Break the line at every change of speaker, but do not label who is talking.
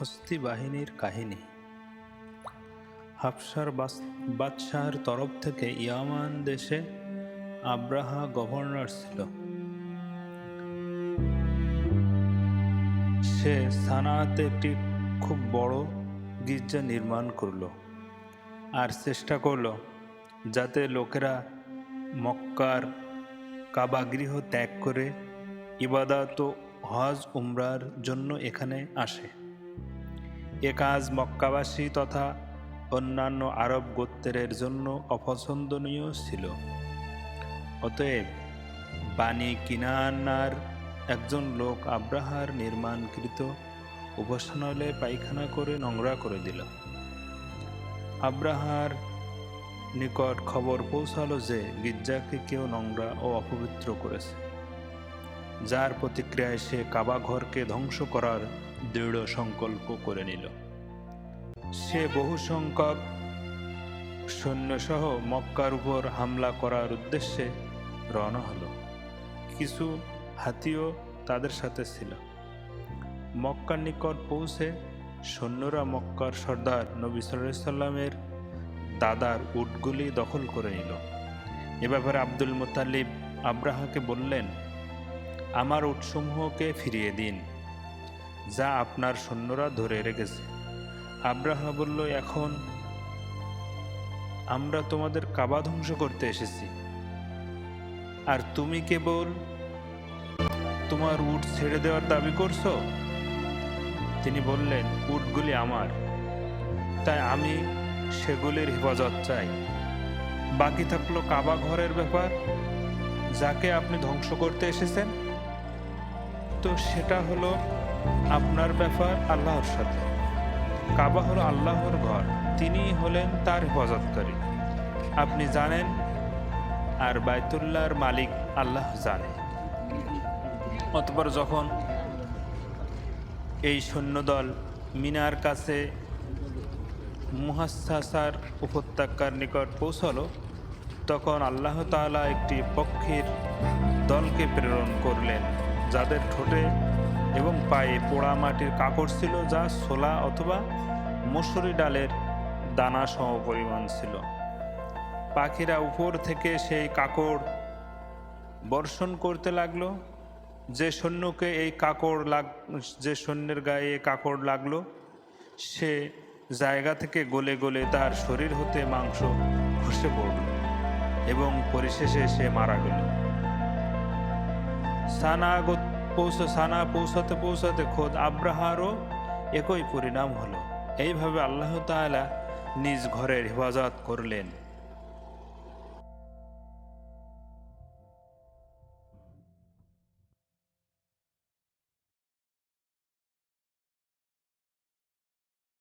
হস্তি বাহিনীর কাহিনী। হাফসার বাদশাহর তরফ থেকে ইয়ামান দেশে আব্রাহা গভর্নর ছিল। সে সানাতে একটি খুব বড় গির্জা নির্মাণ করল আর চেষ্টা করল যাতে লোকেরা মক্কার কাবাগৃহ ত্যাগ করে ইবাদাত হজ উমরার জন্য এখানে আসে। এ কাজ মক্কাবাসী তথা অন্যান্য আরব গোত্রের জন্য অপছন্দনীয় ছিল। অতএব বাণী কিনানার একজন লোক আব্রাহার নির্মাণকৃত উপাসনালয়ে পায়খানা করে নোংরা করে দিল। আব্রাহার নিকট খবর পৌঁছালো যে গির্জাকে কেউ নোংরা ও অপবিত্র করেছে। যার প্রতিক্রিয়ায় সে কাবা ঘরকে ধ্বংস করার দৃঢ় সংকল্প করে নিল। সে বহু সংখ্যক সৈন্যসহ মক্কার উপর হামলা করার উদ্দেশ্যে রওনা হলো। কিছু হাতিও তাদের সাথে ছিল। মক্কার নিকট পৌঁছে সৈন্যরা মক্কার সর্দার নবী সাল্লামের দাদার উটগুলি দখল করে নিল। এ ব্যাপারে আব্দুল মোতালিব আব্রাহাকে বললেন আমার উটসমূহকে ফিরিয়ে দিন, যা আপনার সৈন্যরা ধরে রেখেছে। আব্রাহা বলল, এখন আমরা তোমাদের কাবা ধ্বংস করতে এসেছি। আর তুমি কেবল তোমার উট ছেড়ে দেওয়ার দাবি করছ? তিনি বললেন, উটগুলি আমার, তাই আমি সেগুলির হেফাজত চাই। বাকি থাকল কাবা ঘরের ব্যাপার, যাকে আপনি ধ্বংস করতে এসেছেন। তো সেটা হলো আপনার ব্যাপার আল্লাহর সাথে। কাবা হলো আল্লাহর ঘর, তিনি হলেন তার হেফাজতকারী। আপনি জানেন, আর বাইতুল্লাহর মালিক আল্লাহ জানে। অতপর যখন এই সৈন্যদল মিনার কাছে মুহাসাসার উপত্যকার নিকট পৌঁছালো, তখন আল্লাহ তাআলা একটি পক্ষীর দলকে প্রেরণ করলেন। যাদের ঠোঁটে এবং পায়ে পোড়া মাটির কাকড় ছিল যা ছোলা অথবা মসুরি ডালের দানা সহ পরিমাণ ছিল। পাখিরা উপর থেকে সেই কাকড় বর্ষণ করতে লাগল। যে সৈন্যকে এই কাকড় লাগ, যে সৈন্যের গায়ে কাকড় লাগল, সে জায়গা থেকে গলে গলে তার শরীর হতে মাংস খসে পড়ল এবং পরিশেষে সে মারা গেল। সানা পৌষ সানা পৌঁছাতে পৌঁছাতে খোদ আব্রাহারও একই পরিণাম হলো। এইভাবে আল্লাহ তালা নিজ ঘরের হেফাজত করলেন।